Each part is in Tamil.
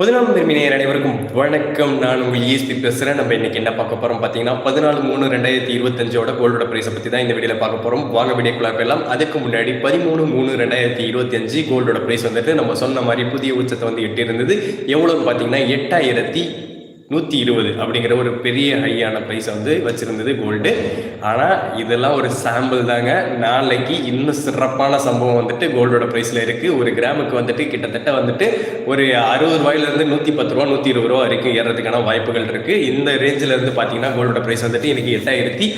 பதினாலு திரும்பினர் அனைவருக்கும் வணக்கம். நான் உங்கள் இஎஸ்பி பேசுகிறேன் நம்ம இன்னைக்கு என்ன பார்க்க போகிறோம் பார்த்தீங்கன்னா பதினாலு மூணு ரெண்டாயிரத்தி இருபத்தஞ்சோட கோல்டோட ப்ரைஸை பற்றி தான் இந்த வீடியோவில் பார்க்க போகிறோம் வாங்க வீடியோக்குள்ள போயிடலாம். அதுக்கு முன்னாடி பதிமூணு மூணு ரெண்டாயிரத்தி இருபத்தஞ்சு கோல்டோட ப்ரைஸ் வந்துட்டு நம்ம சொன்ன மாதிரி புதிய உச்சத்தை வந்து எட்டி இருந்தது எவ்வளோன்னு பார்த்தீங்கன்னா எட்டாயிரத்தி நூற்றி இருபது அப்படிங்கிற ஒரு பெரிய ஹையான ப்ரைஸ் வந்து வச்சுருந்தது கோல்டு ஆனால் இதெல்லாம் ஒரு சாம்பிள் தாங்க. நாளைக்கு இன்னும் சிறப்பான சம்பவம் வந்துட்டு கோல்டோட ப்ரைஸில் இருக்குது ஒரு கிராமுக்கு வந்துட்டு கிட்டத்தட்ட வந்துட்டு ஒரு அறுபது ரூபாயிலேருந்து நூற்றி பத்து ரூபா நூற்றி இருபது ரூபா வரைக்கும் ஏறதுக்கான வாய்ப்புகள் இருக்குது இந்த ரேஞ்சில் இருந்து பார்த்தீங்கன்னா கோல்டோட ப்ரைஸ் வந்துட்டு இன்னைக்கு எட்டாயிரத்தி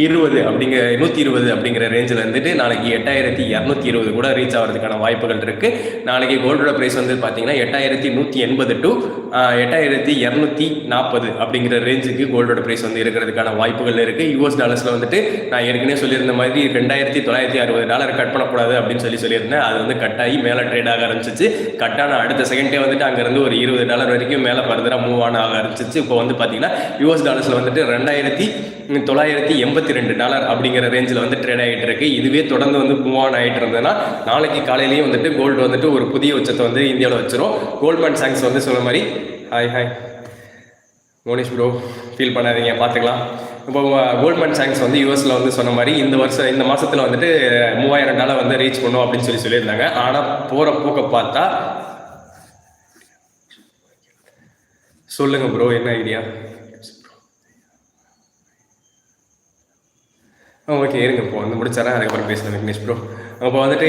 இருபது அப்படிங்கிற நூற்றி இருபது அப்படிங்கிற ரேஞ்சில் இருந்துட்டு நாளைக்கு எட்டாயிரத்தி இரநூத்தி இருபது கூட ரீச் ஆகிறதுக்கான வாய்ப்புகள் இருக்குது நாளைக்கு கோல்டோட ப்ரைஸ் வந்து பார்த்தீங்கன்னா எட்டாயிரத்தி நூற்றி எண்பது டு எட்டாயிரத்தி இரநூத்தி நாற்பது அப்படிங்கிற ரேஞ்சுக்கு கோல்டோட ப்ரைஸ் வந்து இருக்கிறதுக்கான வாய்ப்புகள் இருக்குது யூஎஸ் டாலர்ஸில் வந்துட்டு நான் ஏற்கனவே சொல்லியிருந்த மாதிரி ரெண்டாயிரத்தி தொள்ளாயிரத்தி அறுபது டாலர் கட் பண்ணக்கூடாது அப்படின்னு சொல்லி சொல்லியிருந்தேன். அது வந்து கட் ஆகி மேலே ட்ரேட் ஆக ஆரம்பிச்சிச்சு. கட்டான அடுத்த செகண்டே வந்துட்டு அங்கேருந்து ஒரு இருபது டாலர் வரைக்கும் மேலே ஃபர்தராக மூவ் ஆன ஆக ஆரம்பிச்சிச்சு. இப்போ வந்து பார்த்தீங்கன்னா யூஎஸ் டாலர்ஸில் வந்துட்டு ரெண்டாயிரத்தி தொள்ளாயிரத்தி எண்பத்தி ரெண்டு டாலர் அப்படிங்கிற ரேஞ்சில் வந்து ட்ரேட் ஆகிட்டு இருக்கு. இதுவே தொடர்ந்து வந்து மூவான் ஆகிட்டு இருந்ததுன்னா நாளைக்கு காலையிலேயே வந்துட்டு கோல்டு வந்துட்டு ஒரு புதிய உச்சத்தை வந்து இந்தியாவில் வச்சிரும். கோல்ட்மேன் சாங்ஸ் வந்து சொன்ன மாதிரி hi hi Monish bro feel பண்ணாதீங்க பார்த்துக்கலாம். இப்போ கோல்ட்மேன் சாங்ஸ் வந்து யூஎஸில் வந்து சொன்ன மாதிரி இந்த வருஷம் இந்த மாதத்தில் வந்துட்டு மூவாயிரம் டாலர் வந்து ரீச் பண்ணும் அப்படின்னு சொல்லி சொல்லியிருந்தாங்க. ஆனால் போகிற போக்க பார்த்தா சொல்லுங்க ப்ரோ என்ன ஐடியா ஓகே இருங்க இப்போ வந்து முடிச்சாரா அதுக்கப்புறம் பேசுகிறேன் விக்னேஷ் ப்ரோ அப்போ வந்துட்டு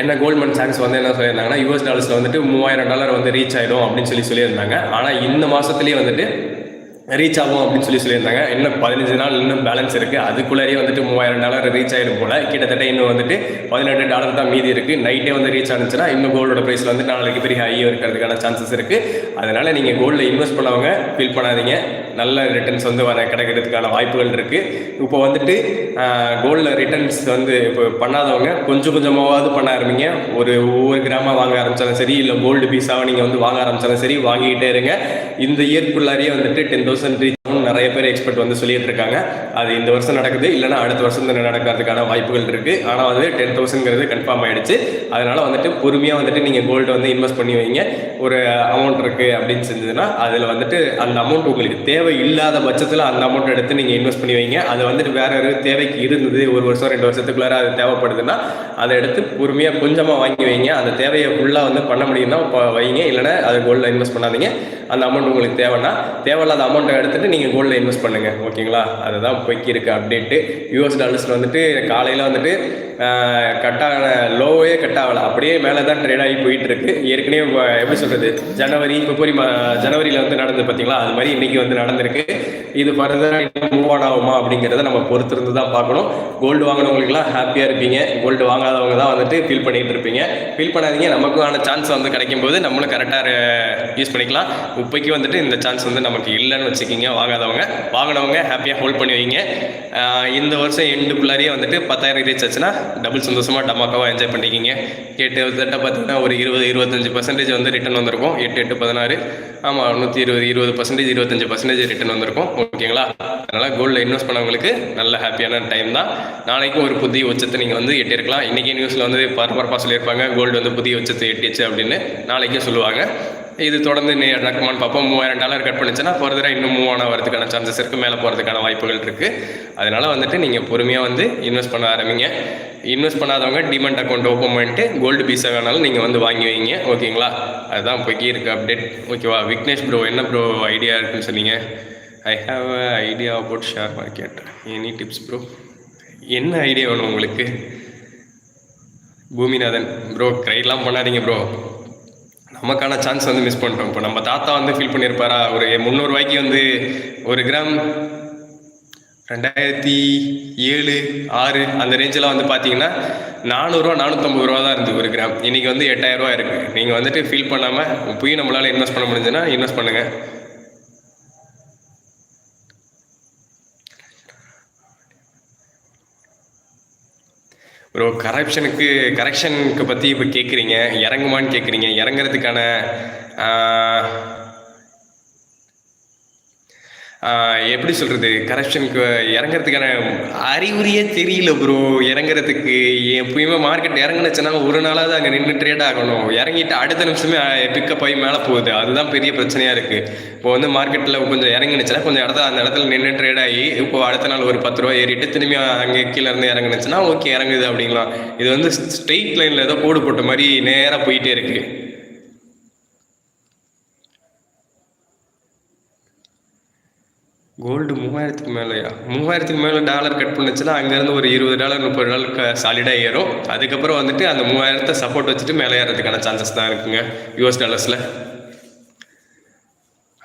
என்ன கோல்ட்மேன் சாக்ஸ் வந்து என்ன சொல்லியிருந்தாங்கன்னா யூஎஸ் டாலர்ஸில் வந்துட்டு மூவாயிரம் டாலர் வந்து ரீச் ஆகிடும் அப்படின்னு சொல்லி சொல்லியிருந்தாங்க. ஆனால் இந்த மாதத்துலேயே வந்துட்டு ரீச் ஆகும் அப்படின்னு சொல்லி சொல்லியிருந்தாங்க. இன்னும் பதினஞ்சு நாள் இன்னும் பேலன்ஸ் இருக்குது அதுக்குள்ளேயே வந்துட்டு மூவாயிரம் டாலர் ரீச் ஆகிடும் போல். கிட்டத்தட்ட இன்னும் வந்துட்டு பதினெட்டு டாலர் தான் மீதி இருக்குது நைட்டே வந்து ரீச் ஆனிச்சுன்னா இன்னும் கோல்டோட ப்ரைஸில் வந்து நாளைக்கு பெரிய ஹையும் இருக்கிறதுக்கான சான்சஸ் இருக்குது அதனால் நீங்கள் கோல்டில் இன்வெஸ்ட் பண்ணவங்க ஃபீல் பண்ணாதீங்க. நல்ல ரிட்டர்ன்ஸ் வந்து வர கிடைக்கிறதுக்கான வாய்ப்புகள் இருக்குது இப்போ வந்துட்டு கோல்டில் ரிட்டர்ன்ஸ் வந்து இப்போ பண்ணாதவங்க கொஞ்சம் கொஞ்சமாவது பண்ண ஆரம்பிங்க. ஒரு ஒவ்வொரு கிராமம் வாங்க ஆரம்பித்தாலும் சரி இல்லை கோல்டு பீஸாக நீங்கள் வந்து வாங்க ஆரம்பித்தாலும் சரி வாங்கிக்கிட்டே இருங்க. இந்த இயற்குள்ளாரியே வந்துட்டு டென் தௌசண்ட் ரீச் நிறைய பேர் எக்ஸ்பர்ட் வந்து சொல்லிட்டு இருக்காங்க அது இந்த வருஷம் நடக்குது இல்லைனா அடுத்த வருஷம் தான் நடக்கிறதுக்கான வாய்ப்புகள் இருக்குது ஆனால் வந்து டென் தௌசண்ட்ங்கிறது கன்ஃபார்ம் ஆயிடுச்சு. அதனால் வந்துட்டு பொறுமையாக வந்துட்டு நீங்கள் கோல்டு வந்து இன்வெஸ்ட் பண்ணி வைங்க. ஒரு அமௌண்ட் இருக்குது அப்படின்னு செஞ்சதுன்னா அதில் வந்துட்டு அந்த அமௌண்ட் உங்களுக்கு தேவை. தேவை இல்லாத பட்சத்தில் அந்த அமௌண்ட் எடுத்து நீங்கள் இன்வெஸ்ட் பண்ணி வைங்க. அது வந்துட்டு வேறு ஒரு தேவைக்கு இருந்தது ஒரு வருஷம் ரெண்டு வருஷத்துக்குள்ளார அது தேவைப்படுதுன்னா அதை எடுத்து பொறுமையாக கொஞ்சமாக வாங்கி வைங்க. அந்த தேவையை ஃபுல்லாக வந்து பண்ண முடியும்னா இப்போ வைங்க. இல்லைன்னா அது கோல்டில் இன்வெஸ்ட் பண்ணாதீங்க. அந்த அமௌண்ட் உங்களுக்கு தேவைன்னா தேவையில்லாத அமௌண்ட்டை எடுத்துகிட்டு நீங்கள் கோல்டில் இன்வெஸ்ட் பண்ணுங்கள் ஓகேங்களா? அதுதான் போய்க்கு இருக்க அப்டேட்டு யூஎஸ் டாலர்ஸில் வந்துட்டு காலையில் வந்துட்டு கட்டான லோவே கட் ஆகலை. அப்படியே மேலே தான் ட்ரேட் ஆகி போயிட்டு இருக்கு ஏற்கனவே எப்படி சொல்கிறது ஜனவரி பிப்ரவரி ஜனவரியில் வந்து நடந்தது பார்த்தீங்களா அது மாதிரி இன்னைக்கு வந்து நடந்திருக்கு. இது ஃபர்தராக மூவ் ஆன் ஆகுமா அப்படிங்கிறத நம்ம பொறுத்திருந்து தான் பார்க்கணும். கோல்டு வாங்கினவங்களுக்குலாம் ஹாப்பியாக இருப்பீங்க. கோல்டு வாங்காதவங்க தான் வந்துட்டு ஃபீல் பண்ணிட்டு இருப்பீங்க. ஃபீல் பண்ணாதீங்க. நமக்கான சான்ஸ் வந்து கிடைக்கும் போது நம்மளும் கரெக்டாக யூஸ் பண்ணிக்கலாம். இப்போக்கி வந்துட்டு இந்த சான்ஸ் வந்து நமக்கு இல்லைன்னு வச்சுக்கிங்க. வாங்காதவங்க வாங்கினவங்க ஹாப்பியாக ஹோல்ட் பண்ணி வைங்க. இந்த வருஷம் எண்டுக்குள்ளாரியே வந்துட்டு பத்தாயிரம் ரீச் ஆச்சுன்னா டபுள் சந்தோஷமாக டமாக்காவாக என்ஜாய் பண்ணிக்கிங்க. கேட்டு கிட்ட பார்த்தீங்கன்னா ஒரு இருபது இருபத்தஞ்சு பர்சன்டேஜ் வந்து ரிட்டர்ன் வந்திருக்கும். எட்டு எட்டு பதினாறு. ஆமாம் நூற்றி இருபது இருபது பர்சன்டேஜ் இருபத்தஞ்சு பர்சன்டேஜ் ரிட்டர்ன் வந்திருக்கும். ஓகேங்களா? அதனால் கோல்டில் இன்வெஸ்ட் பண்ணவங்களுக்கு நல்ல ஹாப்பியான டைம் தான். நாளைக்கும் ஒரு புதிய உச்சத்தை நீங்கள் வந்து எட்டியிருக்கலாம். இன்றைக்கி நியூஸில் வந்து பரபரப்பாக சொல்லியிருப்பாங்க. கோல்டு வந்து புதிய உச்சத்தை எட்டிச்சு அப்படின்னு நாளைக்கும் சொல்லுவாங்க. இது தொடர்ந்து நீ நடக்குமான்னு பார்ப்போம் மூவாயிரம் டாலர் கட் பண்ணுச்சுன்னா ஃபர்தராக இன்னும் மூவ் ஆன வரதுக்கான சான்சஸ் இருக்குது மேலே போகிறதுக்கான வாய்ப்புகள் இருக்குது அதனால் வந்துட்டு நீங்கள் பொறுமையாக வந்து இன்வெஸ்ட் பண்ண ஆரம்பிங்க. இன்வெஸ்ட் பண்ணாதவங்க டிமெண்ட் அக்கௌண்ட் ஓப்பன் பண்ணிட்டு கோல்டு பீஸாக வேணாலும் நீங்கள் வந்து வாங்கி வைங்க. ஓகேங்களா அதுதான் போய்க்கு இருக்குது அப்டேட் ஓகேவா விக்னேஷ் ப்ரோ என்ன ப்ரோ ஐடியா இருக்குன்னு சொன்னீங்க? I have a idea about share market any tips bro என்ன ஐடியா வேணும் உங்களுக்கு? பூமிநாதன் ப்ரோ ட்ரைலாம் பண்ணாதீங்க ப்ரோ நமக்கான சான்ஸ் வந்து மிஸ் பண்ணிட்டோம். இப்போ நம்ம தாத்தா வந்து ஃபீல் பண்ணியிருப்பாரா ஒரு முந்நூறுரூவாய்க்கு வந்து ஒரு கிராம் ரெண்டாயிரத்தி ஏழு ஆறு அந்த ரேஞ்சில் வந்து பார்த்தீங்கன்னா நானூறுரூவா நானூற்றம்பது ரூபா தான் இருந்தது ஒரு கிராம் இன்றைக்கி வந்து எட்டாயிரரூவா இருக்குது நீங்கள் வந்துட்டு ஃபீல் பண்ணாமல் போய் நம்மளால் இன்வெஸ்ட் பண்ண முடிஞ்சுன்னா இன்வெஸ்ட் பண்ணுங்கள் ப்ரோ கரப்ஷனுக்கு கரெக்ஷனுக்கு பற்றி இப்போ கேட்குறீங்க இறங்குமான்னு கேட்குறீங்க இறங்குறதுக்கான எப்படி சொல்கிறது கரப்ஷனுக்கு இறங்குறதுக்கான அறிகுறியே தெரியல ப்ரோ இறங்குறதுக்கு எப்பயுமே மார்க்கெட் இறங்குனுச்சுன்னா ஒரு நாளாவது அங்கே நின்று ட்ரேட் ஆகணும். இறங்கிட்டு அடுத்த நிமிஷமே பிக்கப் ஆகி மேலே போகுது. அதுதான் பெரிய பிரச்சனையாக இருக்குது இப்போ வந்து மார்க்கெட்டில் கொஞ்சம் இறங்குனுச்சுன்னா கொஞ்சம் இடத்துல அந்த இடத்துல நின்று ட்ரேட் ஆகி இப்போ அடுத்த நாள் ஒரு பத்து ரூபா ஏறிட்டு திரும்பி அங்கே கீழே இருந்து இறங்குனுச்சுன்னா ஓகே இறங்குது அப்படிங்களா இது வந்து ஸ்ட்ரெயிட் லைனில் ஏதோ கோடு போட்ட மாதிரி நேராக போயிட்டே இருக்குது கோல்டு மூவாயிரத்துக்கு மேலேயா? மூவாயிரத்துக்கு மேலே டாலர் கட் பண்ணுச்சுன்னா அங்கேருந்து ஒரு இருபது டாலர் முப்பது டாலர் சாலிடாக ஏறும். அதுக்கப்புறம் வந்துட்டு அந்த மூவாயிரத்தை சப்போர்ட் வச்சுட்டு மேலே ஏறதுக்கான சான்சஸ் தான் இருக்குங்க யூஎஸ் டாலர்ஸில்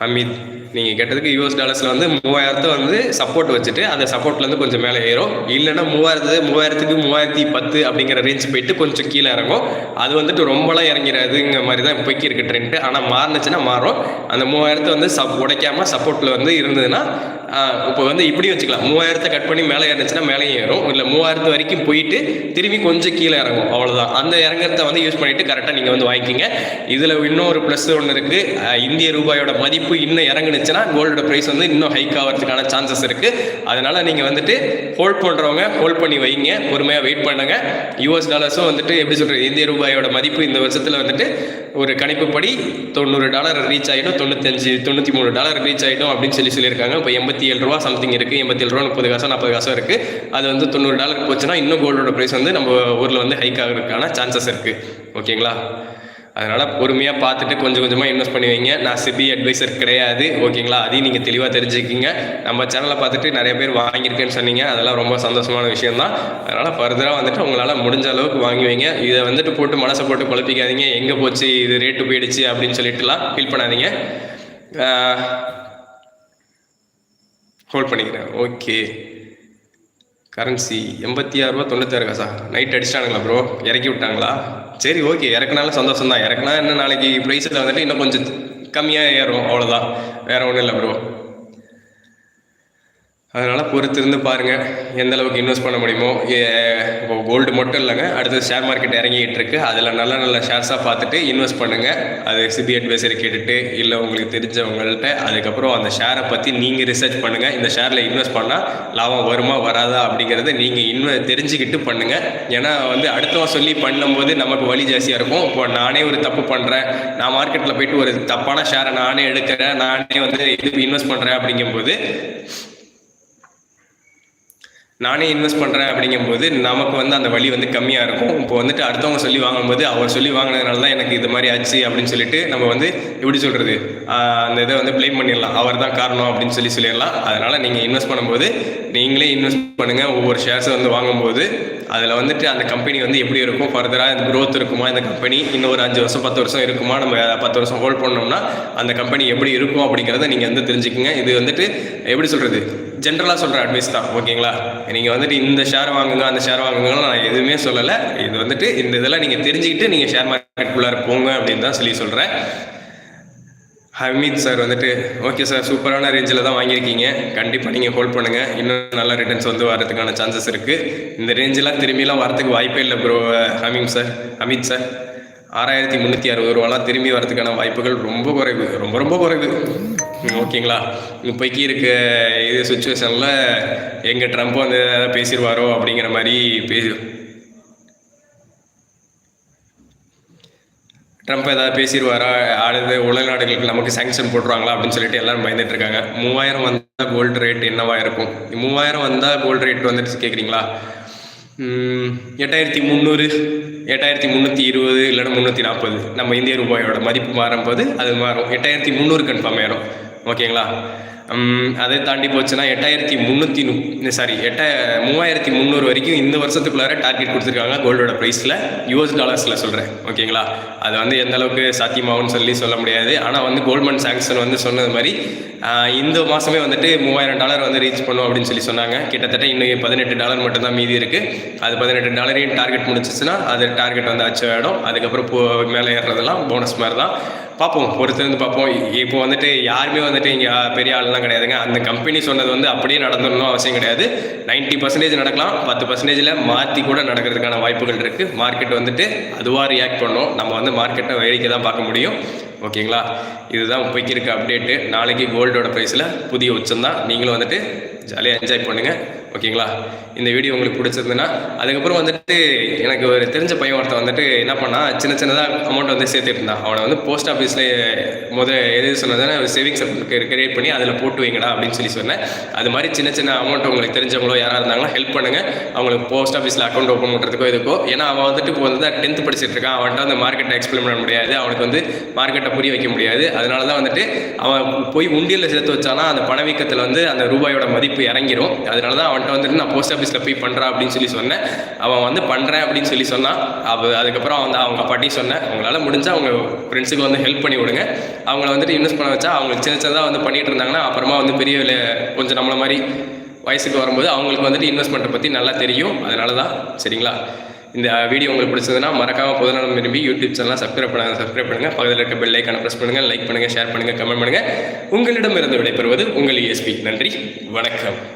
அமீத். நீங்கள் கேட்டதுக்கு யூஎஸ் டாலர்ஸ்ல வந்து மூவாயிரத்தை வந்து சப்போர்ட் வச்சுட்டு அந்த சப்போர்ட்லேருந்து கொஞ்சம் மேலே ஏறும். இல்லைன்னா மூவாயிரத்து மூவாயிரத்துக்கு மூவாயிரத்தி பத்து அப்படிங்கிற ரேஞ்ச் போயிட்டு கொஞ்சம் கீழே இறங்கும். அது வந்துட்டு ரொம்பலாம் இறங்கிறாதுங்கிற மாதிரி தான் இப்போக்கி இருக்கு ட்ரெண்ட் ஆனால் மாறுனுச்சுன்னா மாறும். அந்த மூவாயிரத்தை வந்து சப் உடைக்காம சப்போர்ட்டில் வந்து இருந்ததுன்னா இப்போ வந்து இப்படி வச்சுக்கலாம். மூவாயிரத்தை கட் பண்ணி மேலே ஏறிச்சுன்னா மேலே ஏறும். இல்லை மூவாயிரத்து வரைக்கும் போயிட்டு திரும்பி கொஞ்சம் கீழே இறங்கும். அவ்வளோதான் அந்த இறங்குறத வந்து யூஸ் பண்ணிட்டு கரெக்டாக நீங்கள் வந்து வாங்கிக்கிங்க. இதில் இன்னொரு ப்ளஸ் ஒன்று இருக்குது இந்திய ரூபாயோட மதிப்பு இன்னும் இறங்குனுச்சுன்னா கோல்டோட ப்ரைஸ் வந்து இன்னும் ஹைக் ஆகிறதுக்கான சான்சஸ் இருக்குது அதனால் நீங்கள் வந்துட்டு ஹோல்ட் பண்ணுறவங்க ஹோல்ட் பண்ணி வைங்க. பொறுமையாக வெயிட் பண்ணுங்க. யூஎஸ் டாலர்ஸும் வந்துட்டு எப்படி சொல்கிறது இந்திய ரூபாயோட மதிப்பு இந்த வருஷத்தில் வந்துட்டு ஒரு கணிப்புப்படி தொண்ணூறு டாலர் ரீச் ஆகிடும் தொண்ணூத்தஞ்சு தொண்ணூற்றி மூணு டாலர் ரீச் ஆகிடும் அப்படின்னு சொல்லி சொல்லியிருக்காங்க. இப்போ எண்பத்தி ஏழு ரூபா சம்திங் இருக்குது எண்பத்தி ஏழு ரூபா முப்பது காசோ நாற்பது காசோ இருக்குது அது வந்து தொண்ணூறு டாலர் போச்சுன்னா இன்னும் கோல்டோட ப்ரைஸ் வந்து நம்ம ஊரில் வந்து ஹைக் ஆகிறதுக்கான சான்சஸ் இருக்குது ஓகேங்களா அதனால் பொறுமையாக பார்த்துட்டு கொஞ்சம் கொஞ்சமாக இன்வெஸ்ட் பண்ணி வைங்க. நான் சிபி அட்வைசர் கிடையாது. ஓகேங்களா அதையும் நீங்கள் தெளிவாக தெரிஞ்சுக்கிங்க. நம்ம சேனலை பார்த்துட்டு நிறைய பேர் வாங்கியிருக்கேன்னு சொன்னீங்க. அதெல்லாம் ரொம்ப சந்தோஷமான விஷயம் தான் அதனால் ஃபர்தராக வந்துட்டு உங்களால் முடிஞ்ச அளவுக்கு வாங்கி வைங்க. இதை வந்துட்டு போட்டு மனசை போட்டு குழப்பிக்காதீங்க. எங்கே போச்சு? இது ரேட்டு போயிடுச்சு அப்படின்னு சொல்லிட்டுலாம் ஃபீல் பண்ணாதீங்க. ஹோல்ட் பண்ணிக்கிறேன். ஓகே கரன்சி எண்பத்தி ஆறுரூவா தொண்ணூத்தாறு காசா? நைட் அடிச்சிட்டானுங்களா ப்ரோ இறக்கி விட்டாங்களா? சரி ஓகே இறக்குனாலும் சந்தோஷம் தான் இறக்குனா என்ன நாளைக்கு ப்ரைஸில் வந்துட்டு இன்னும் கொஞ்சம் கம்மியாக ஏறும். அவ்வளோதான் வேறு ஒன்றும் இல்லை ப்ரோ அதனால் பொறுத்திருந்து பாருங்கள் எந்த அளவுக்கு இன்வெஸ்ட் பண்ண முடியுமோ. ஏ- இப்போ கோல்டு மட்டும் இல்லைங்க அடுத்தது ஷேர் மார்க்கெட் இறங்கிட்டு இருக்கு. அதில் நல்ல நல்ல ஷேர்ஸாக பார்த்துட்டு இன்வெஸ்ட் பண்ணுங்கள் அது சிபி அட்வைசரை கேட்டுட்டு இல்லை உங்களுக்கு தெரிஞ்சவங்கள்ட்ட அதுக்கப்புறம் அந்த ஷேரை பற்றி நீங்கள் ரிசர்ச் பண்ணுங்கள் இந்த ஷேரில் இன்வெஸ்ட் பண்ணால் லாபம் வருமா வராதா அப்படிங்கிறத நீங்கள் இன்வெ தெரிஞ்சுக்கிட்டு பண்ணுங்கள் ஏன்னா வந்து அடுத்தவன் சொல்லி பண்ணும்போது நமக்கு வழி ஜாஸ்தியாக இருக்கும். இப்போ நானே ஒரு தப்பு பண்ணுறேன் நான் மார்க்கெட்டில் போயிட்டு ஒரு தப்பான ஷேரை நானே எடுக்கிறேன். நானே வந்து இது இன்வெஸ்ட் பண்ணுறேன் அப்படிங்கும்போது நானே இன்வெஸ்ட் பண்ணுறேன் அப்படிங்கும்போது நமக்கு வந்து அந்த வழி வந்து கம்மியாக இருக்கும். இப்போ வந்துட்டு அடுத்தவங்க சொல்லி வாங்கும்போது அவர் சொல்லி வாங்கினதுனால தான் எனக்கு இது மாதிரி ஆச்சு அப்படின்னு சொல்லிட்டு நம்ம வந்து எப்படி சொல்கிறது அந்த இதை வந்து ப்ளேம் பண்ணிடலாம். அவர் தான் காரணம் அப்படின்னு சொல்லி சொல்லிடலாம். அதனால் நீங்கள் இன்வெஸ்ட் பண்ணும்போது நீங்களே இன்வெஸ்ட் பண்ணுங்கள் ஒவ்வொரு ஷேர்ஸை வந்து வாங்கும்போது அதில் வந்துட்டு அந்த கம்பெனி வந்து எப்படி இருக்கும்? ஃபர்தராக இந்த க்ரோத் இருக்குமா? இந்த கம்பெனி இன்னும் ஒரு அஞ்சு வருஷம் பத்து வருஷம் இருக்குமா? நம்ம பத்து வருஷம் ஹோல்ட் பண்ணோம்னா அந்த கம்பெனி எப்படி இருக்கும் அப்படிங்கிறத நீங்கள் வந்து தெரிஞ்சுக்கங்க. இது வந்துட்டு எப்படி சொல்கிறது ஜென்ரலாக சொல்கிற அட்வைஸ் தான் ஓகேங்களா நீங்கள் வந்துட்டு இந்த ஷேர் வாங்குங்க அந்த ஷேர் வாங்குங்கன்னு நான் எதுவுமே சொல்லலை. இது வந்துட்டு இந்த இதெல்லாம் நீங்கள் தெரிஞ்சுக்கிட்டு நீங்கள் ஷேர் மார்க்கெட்டுக்குள்ளார போங்க அப்படின்னு தான் சொல்லி சொல்கிறேன் ஹமீத் சார் வந்துட்டு ஓகே சார் சூப்பரான ரேஞ்சில் தான் வாங்கியிருக்கீங்க. கண்டிப்பாக நீங்கள் ஹோல்ட் பண்ணுங்கள் இன்னும் நல்ல ரிட்டர்ன்ஸ் வந்து வரதுக்கான சான்சஸ் இருக்குது இந்த ரேஞ்செலாம் திரும்பிலாம் வரதுக்கு வாய்ப்பே இல்லை bro Hameem sir Amit sir ஆறாயிரத்தி முந்நூற்றி அறுபது ரூபாலாம் திரும்பி வரதுக்கான வாய்ப்புகள் ரொம்ப குறைவு. ரொம்ப ரொம்ப குறைவு. ஓகேங்களா? இப்போக்கி இருக்க இது சுச்சுவேஷனில் எங்கள் ட்ரம்ப் வந்து ஏதாவது பேசிடுவாரோ அப்படிங்கிற மாதிரி பேசி. ட்ரம்ப் ஏதாவது பேசிடுவாரா அடுத்து உலக நாடுகளுக்கு நமக்கு சாங்ஷன் போட்டுருவாங்களா அப்படின்னு சொல்லிட்டு எல்லாரும் பயந்துட்டு இருக்காங்க. மூவாயிரம் வந்தால் கோல்டு ரேட் என்னவா இருக்கும்? மூவாயிரம் வந்தால் கோல்டு ரேட் வந்துட்டு கேட்குறீங்களா எட்டாயிரத்தி முந்நூறு எட்டாயிரத்தி முந்நூற்றி இருபது இல்லைன்னா முந்நூற்றி நாற்பது. நம்ம இந்திய ரூபாயோட மதிப்பு மாறும்போது அது மாறும். எட்டாயிரத்தி முந்நூறு கன்ஃபார்ம் ஆயிரும் ஓகேங்களா? அதை தாண்டி போச்சுன்னா எட்டாயிரத்தி முந்நூற்றி நு சாரி எட்ட மூவாயிரத்தி முந்நூறு வரைக்கும் இந்த வருஷத்துக்குள்ளார டார்கெட் கொடுத்துருக்காங்க கோல்டோட ப்ரைஸில் யூஎஸ் டாலர்ஸில் சொல்கிறேன் ஓகேங்களா அது வந்து எந்த அளவுக்கு சாத்தியமாகும்னு சொல்லி சொல்ல முடியாது. ஆனால் வந்து கோல்ட்மன் சாங்ஷன் வந்து சொன்னது மாதிரி இந்த மாதமே வந்துட்டு மூவாயிரம் டாலர் வந்து ரீச் பண்ணும் அப்படின்னு சொல்லி சொன்னாங்க. கிட்டத்தட்ட இன்னும் பதினெட்டு டாலர் மட்டும்தான் மீதி இருக்குது அது பதினெட்டு டாலரையும் டார்கெட் முடிச்சிச்சுன்னா அது டார்கெட் வந்து அச்சு ஆகிடும் அதுக்கப்புறம் போ மேலே ஏறுறதெல்லாம் போனஸ் மாதிரி தான். பார்ப்போம். பொறுத்திருந்து பார்ப்போம். இப்போ வந்துட்டு யாருமே வந்துட்டு இங்கே பெரிய ஆள்லாம் கிடையாதுங்க. அந்த கம்பெனி சொன்னது வந்து அப்படியே நடந்துடணும் அவசியம் கிடையாது. 90% பர்சன்டேஜ் நடக்கலாம். பத்து பர்சன்டேஜில் மாற்றி கூட நடக்கிறதுக்கான வாய்ப்புகள் இருக்குது மார்க்கெட் வந்துட்டு அதுவாக ரியாக்ட் பண்ணும். நம்ம வந்து மார்க்கெட்டை வேடிக்கை தான் பார்க்க முடியும். ஓகேங்களா? இதுதான் இப்போக்கி இருக்க அப்டேட்டு நாளைக்கு கோல்டோட ப்ரைஸில் புதிய உச்சம் தான். நீங்களும் வந்துட்டு ஜாலியாக என்ஜாய் பண்ணுங்கள் ஓகேங்களா? இந்த வீடியோ உங்களுக்கு பிடிச்சிருந்துன்னா அதுக்கப்புறம் வந்துட்டு எனக்கு ஒரு தெரிஞ்ச பையன் ஒருத்தன் வந்துட்டு என்ன பண்ணா சின்ன சின்னதாக அமௌண்ட் வந்து சேர்த்துட்டு இருந்தான் அவனை வந்து போஸ்ட் ஆஃபீஸில் முதல் எது சொன்னதுன்னா சேவிங்ஸ் கிரியேட் பண்ணி அதில் போட்டு வைங்கடா அப்படின்னு சொல்லி சொன்னேன். அது மாதிரி சின்ன சின்ன அமௌண்ட் உங்களுக்கு தெரிஞ்சவங்களோ யாராக இருந்தாங்களோ ஹெல்ப் பண்ணுங்கள் அவங்களுக்கு போஸ்ட் ஆஃபீஸில் அக்கௌண்ட் ஓப்பன் பண்ணுறதுக்கோ இதுக்கோ ஏன்னா அவன் வந்துட்டு இப்போ வந்து டென்த்து படிச்சிட்டு இருக்கான். அவன்கிட்ட வந்து மார்க்கெட்டை எக்ஸ்பிளைன் பண்ண முடியாது. அவனுக்கு வந்து மார்க்கெட்டை புரிய வைக்க முடியாது. அதனால தான் வந்துட்டு அவன் போய் உண்டியலில் சேர்த்து வச்சானா அந்த பணவீக்கத்தில் வந்து அந்த ரூபாயோட மதிப்பு இறங்கிரும். அதனால தான் அவன்கிட்ட வந்துட்டு நான் போஸ்ட் ஆஃபீஸில் போய் பண்ணுறேன் அப்படின்னு சொல்லி சொன்னேன். அவன் வந்து பண்ணுறேன் அப்படின்னு சொல்லி சொன்னான். அவ அதுக்கப்புறம் வந்து அவங்க அப்பாட்டையும் சொன்னேன். அவங்களால முடிஞ்சா அவங்க ஃப்ரெண்ட்ஸுக்கு வந்து ஹெல்ப் பண்ணி விடுங்க. அவங்கள வந்துட்டு இன்வெஸ்ட் பண்ண வச்சா அவங்களுக்கு சின்ன சின்னதாக வந்து பண்ணிகிட்டு இருந்தாங்கன்னா அப்புறமா வந்து பெரிய விலை கொஞ்சம் நம்மள மாதிரி வயசுக்கு வரும்போது அவங்களுக்கு வந்துட்டு இன்வெஸ்ட்மெண்ட்டை பற்றி நல்லா தெரியும். அதனால தான் சரிங்களா? இந்த வீடியோ உங்களுக்கு பிடிச்சதுன்னா மறக்காம பொதுநலம் விரும்பி யூடியூப் சேனலாக சப்ஸ்கிரைப் பண்ணுங்கள் சப்ஸ்கிரைப் பண்ணுங்கள் பக்கத்தில் இருக்க பெல் ஐக்கான ப்ரெஸ் பண்ணுங்கள் லைக் பண்ணுங்கள் ஷேர் பண்ணுங்கள் கமெண்ட் பண்ணுங்கள் உங்களிடமிருந்து விடைபெறுவது உங்கள் ESP நன்றி வணக்கம்.